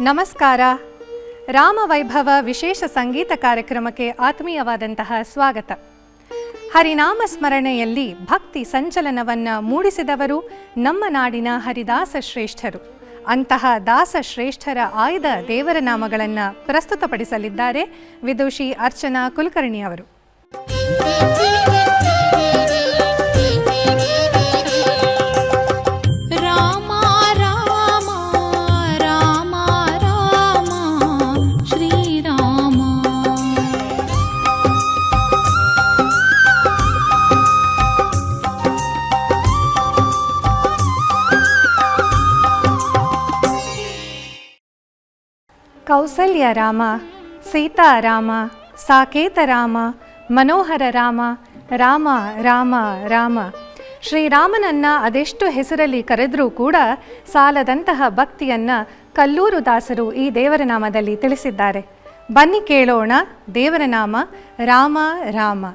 ನಮಸ್ಕಾರ. ರಾಮವೈಭವ ವಿಶೇಷ ಸಂಗೀತ ಕಾರ್ಯಕ್ರಮಕ್ಕೆ ಆತ್ಮೀಯವಾದಂತಹ ಸ್ವಾಗತ. ಹರಿನಾಮ ಸ್ಮರಣೆಯಲ್ಲಿ ಭಕ್ತಿ ಸಂಚಲನವನ್ನು ಮೂಡಿಸಿದವರು ನಮ್ಮ ನಾಡಿನ ಹರಿದಾಸ ಶ್ರೇಷ್ಠರು. ಅಂತಹ ದಾಸ ಶ್ರೇಷ್ಠರ ಆಯ್ದ ದೇವರ ನಾಮಗಳನ್ನು ಪ್ರಸ್ತುತಪಡಿಸಲಿದ್ದಾರೆ ವಿದುಷಿ ಅರ್ಚನಾ ಕುಲಕರ್ಣಿ ಅವರು. ಕೌಸಲ್ಯ ರಾಮ ಸೀತಾರಾಮ ಸಾಕೇತ ರಾಮ, ಮನೋಹರ ರಾಮ ರಾಮ ರಾಮ ರಾಮ. ಶ್ರೀರಾಮನನ್ನ ಅದೆಷ್ಟು ಹೆಸರಲ್ಲಿ ಕರೆದರೂ ಕೂಡ ಸಾಲದಂತಹ ಭಕ್ತಿಯನ್ನ ಕಲ್ಲೂರು ದಾಸರು ಈ ದೇವರ ನಾಮದಲ್ಲಿ ತಿಳಿಸಿದ್ದಾರೆ. ಬನ್ನಿ ಕೇಳೋಣ ದೇವರ ನಾಮ ರಾಮ ರಾಮ.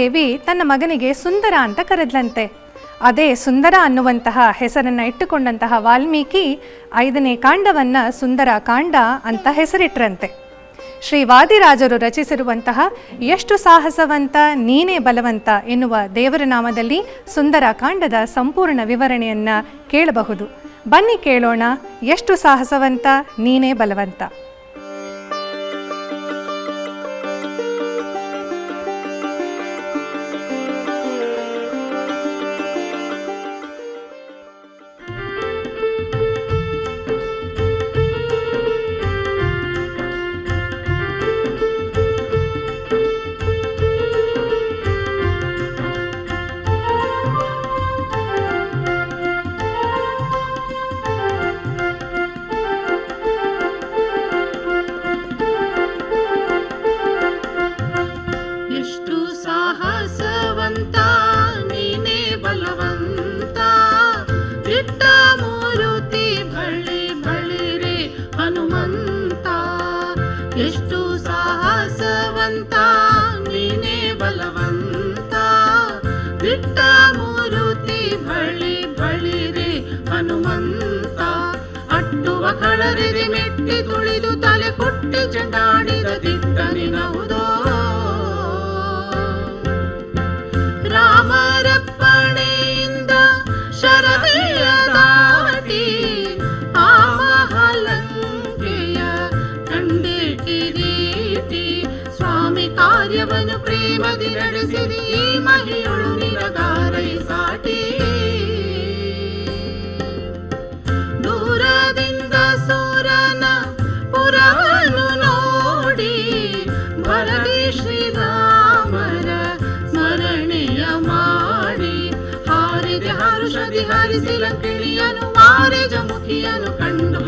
ಅಂಜನಾದೇವಿ ತನ್ನ ಮಗನಿಗೆ ಸುಂದರ ಅಂತ ಕರೆದ್ಲಂತೆ. ಅದೇ ಸುಂದರ ಅನ್ನುವಂತಹ ಹೆಸರನ್ನು ಇಟ್ಟುಕೊಂಡಂತಹ ವಾಲ್ಮೀಕಿ ಐದನೇ ಕಾಂಡವನ್ನ ಸುಂದರ ಕಾಂಡ ಅಂತ ಹೆಸರಿಟ್ರಂತೆ. ಶ್ರೀ ವಾದಿರಾಜರು ರಚಿಸಿರುವಂತಹ ಎಷ್ಟು ಸಾಹಸವಂತ, ನೀನೇ ಬಲವಂತ ಎನ್ನುವ ದೇವರ ನಾಮದಲ್ಲಿ ಸುಂದರ ಕಾಂಡದ ಸಂಪೂರ್ಣ ವಿವರಣೆಯನ್ನ ಕೇಳಬಹುದು. ಬನ್ನಿ ಕೇಳೋಣ, ಎಷ್ಟು ಸಾಹಸವಂತ, ನೀನೇ ಬಲವಂತ ಕಳರಿರಿ ಮೆಟ್ಟಿ ತುಳಿದು ತಲೆ ಕೊಟ್ಟಿ ಚಂಡಾಡಿದ ದಿಟ್ಟ ನಿನವುದೋ ಜಮುಖಿಯನು ಕಂಡು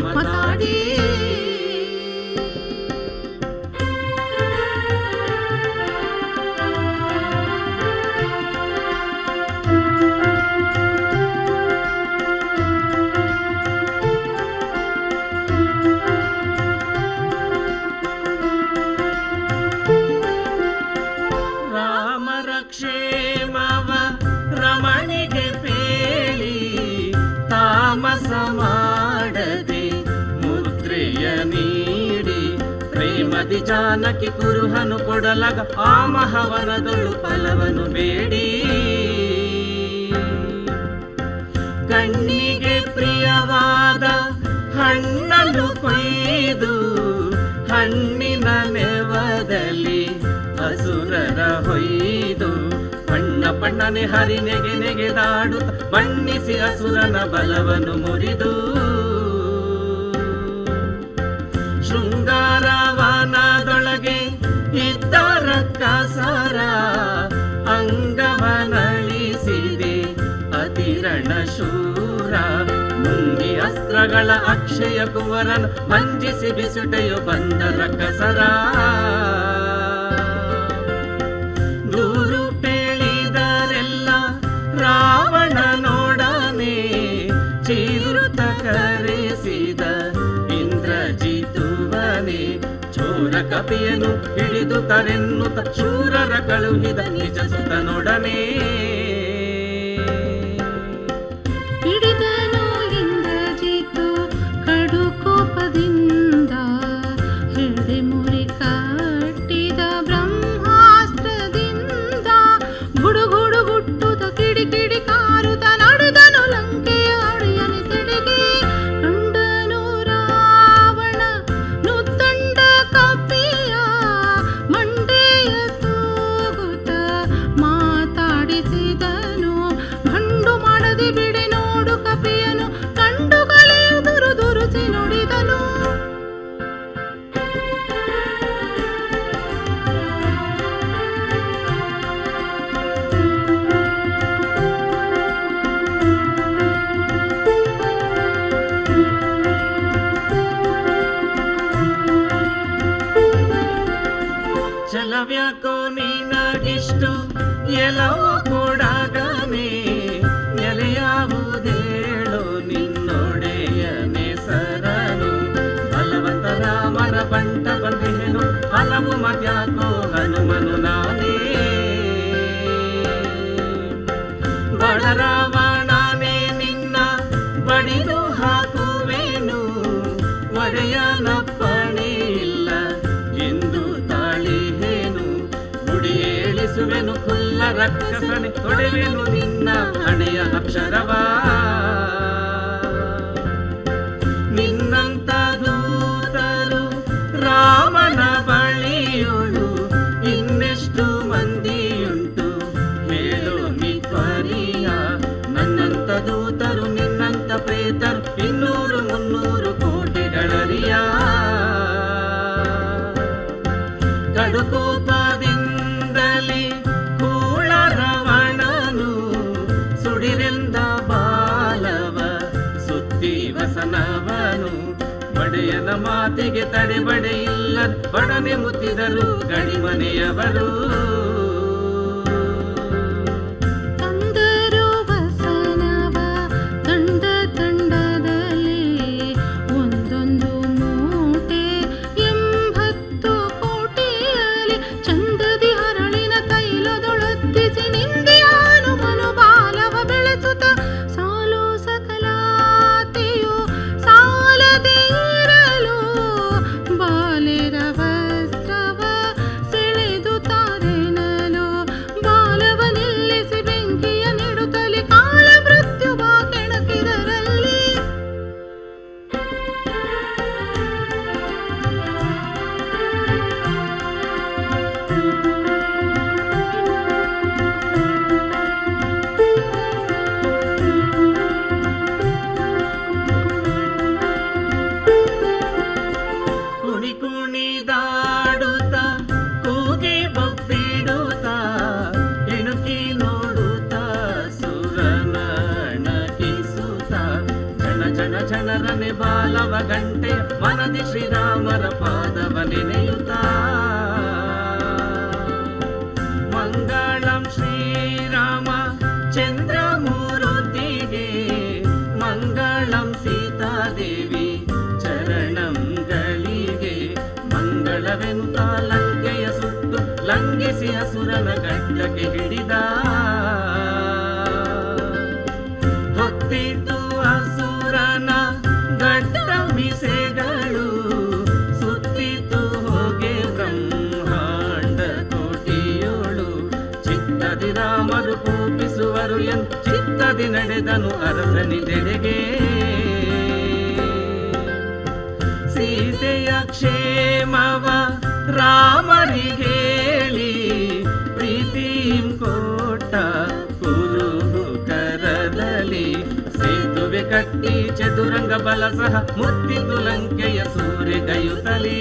ಜಾನಕಿ ಕುರುಹನು ಕೊಡಲಗ ಆ ಮಹವನದೊಳು ಫಲವನು ಬೇಡಿ. ಕಣ್ಣಿಗೆ ಪ್ರಿಯವಾದ ಹಣ್ಣನ್ನು ಕೊಯ್ದು ಹಣ್ಣಿನ ನೆವದಲ್ಲಿ ಹಸುರರ ಹೊಯ್ದು ಬಣ್ಣ ಬಣ್ಣನೆ ಹರಿ ನೆಗೆ ನೆಗೆದಾಡುತ್ತ ಬಣ್ಣಿಸಿ ಅಸುರನ ಬಲವನ್ನು ಮುರಿದು. ಪುರಗಳ ಅಕ್ಷಯ ಕುವರನ ಮಂಜಿಸಿ ಬಿಸುಟೆಯು ಬಂದರ ಕಸರ ದೂರು ಪೇಳಿದರೆಲ್ಲ ರಾವಣ ನೋಡನೆ, ಚೀರುತ ಕರೆಸಿದ ಇಂದ್ರಜಿತುವನೆ. ಚೂರ ಕಪಿಯನು ಹಿಡಿದು ತರೆನ್ನುತ ಶೂರರ ಕಳುಹಿದ ನಿಜ ಸುತನೊಡನೆ ವ್ಯಗೋ ನೀನಾಗಿಷ್ಟು ಎಲ್ಲವೂ ರಕ್ಷಸನೆ ತೊಡೆವೆನು ನಿನ್ನ ಹಣೆಯ ಅಕ್ಷರವಾ? ತಡೆಬಡೆಯಿಲ್ಲ ಬಡನೆ ಮುತ್ತಿದರು ಗಡಿಮನೆಯವರು. ಬಂದನು ಅರಸನಿದೆಡೆಗೆ ಸೀತೆಯ ಕ್ಷೇಮವ ರಾಮರಿಗೆ ಕಟ್ಟಿ ಚದುರಂಗ ಬಲ ಸಹ ಮುತ್ತಿ ತುಲಂಕೆಯ ಸೂರ್ಯಗಯುತ್ತಲೀ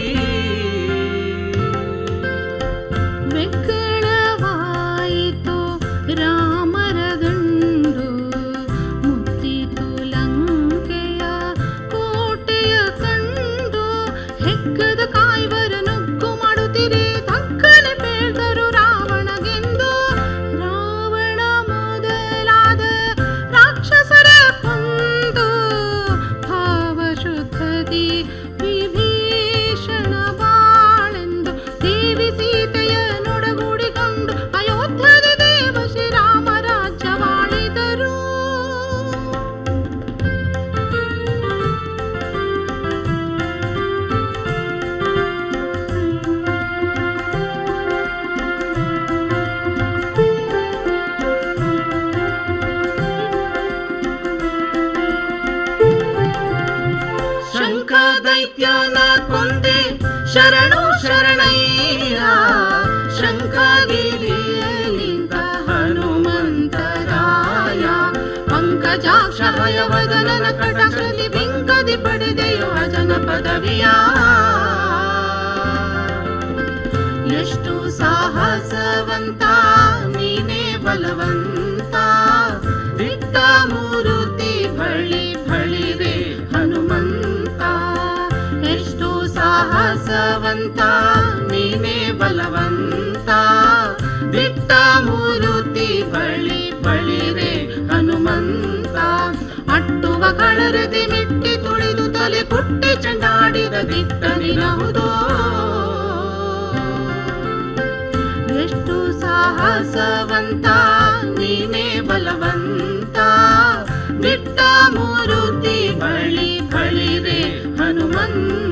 शरणो शरणैया शङ्कागिरिलिङ्ग हनुमन्तराय। लिङ्गहनुमन्तराय पङ्कजामयवदन कटशति पिङ्कदि पडदे युवजन पदव्याष्टु साहसवन्ता ಸಾಹಸವಂತ ನೀನೇ ಬಲವಂತ. ದಿಟ್ಟ ಮೂರುತಿ ಬಳಿ ಬಳಿರೆ ಹನುಮಂತ. ಅಟ್ಟುವ ಕಳರದೆ ಮೆಟ್ಟಿ ತುಳಿದು ತಲೆ ಕುಟ್ಟಿ ಚಂಡಾಡಿದ ದಿಟ್ಟನಿರಹುದೋ ಎಷ್ಟು ಸಾಹಸವಂತ, ನೀನೇ ಬಲವಂತ. ದಿಟ್ಟ ಮೂರುತಿ ಬಳಿ ಬಳಿರೆ ಹನುಮಂತ.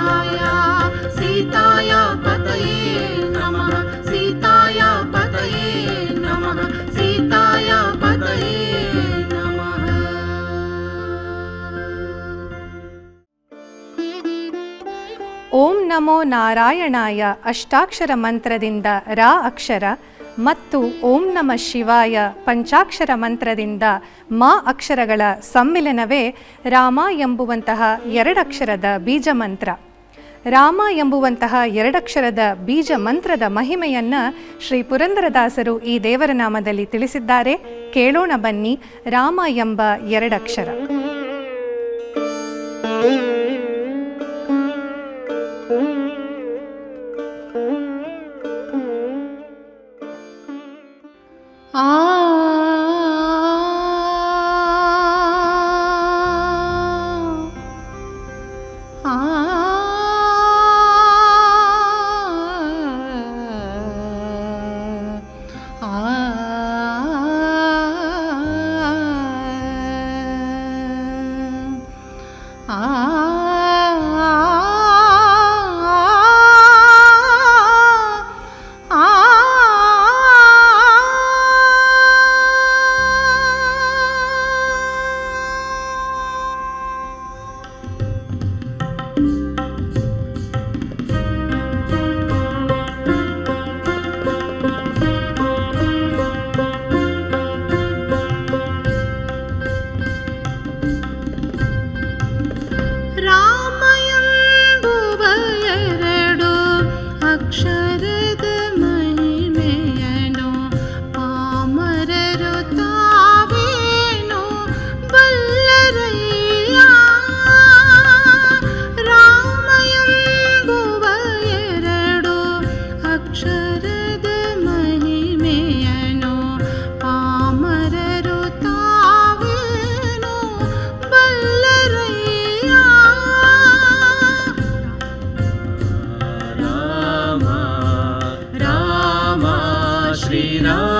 ಓಂ ನಮೋ ನಾರಾಯಣಾಯ ಅಷ್ಟಾಕ್ಷರ ಮಂತ್ರದಿಂದ ರಾ ಅಕ್ಷರ ಮತ್ತು ಓಂ ನಮ ಶಿವಾಯ ಪಂಚಾಕ್ಷರ ಮಂತ್ರದಿಂದ ಮಾ ಅಕ್ಷರಗಳ ಸಮ್ಮಿಲನವೇ ರಾಮ ಎಂಬುವಂತಹ ಎರಡಕ್ಷರದ ಬೀಜ ಮಂತ್ರ ರಾಮ ಎಂಬುವಂತಹ ಎರಡಕ್ಷರದ ಬೀಜ ಮಂತ್ರದ ಮಹಿಮೆಯನ್ನ ಶ್ರೀ ಪುರಂದರದಾಸರು ಈ ದೇವರ ನಾಮದಲ್ಲಿ ತಿಳಿಸಿದ್ದಾರೆ. ಕೇಳೋಣ ಬನ್ನಿ ರಾಮ ಎಂಬ ಎರಡಕ್ಷರ. Shri Ram.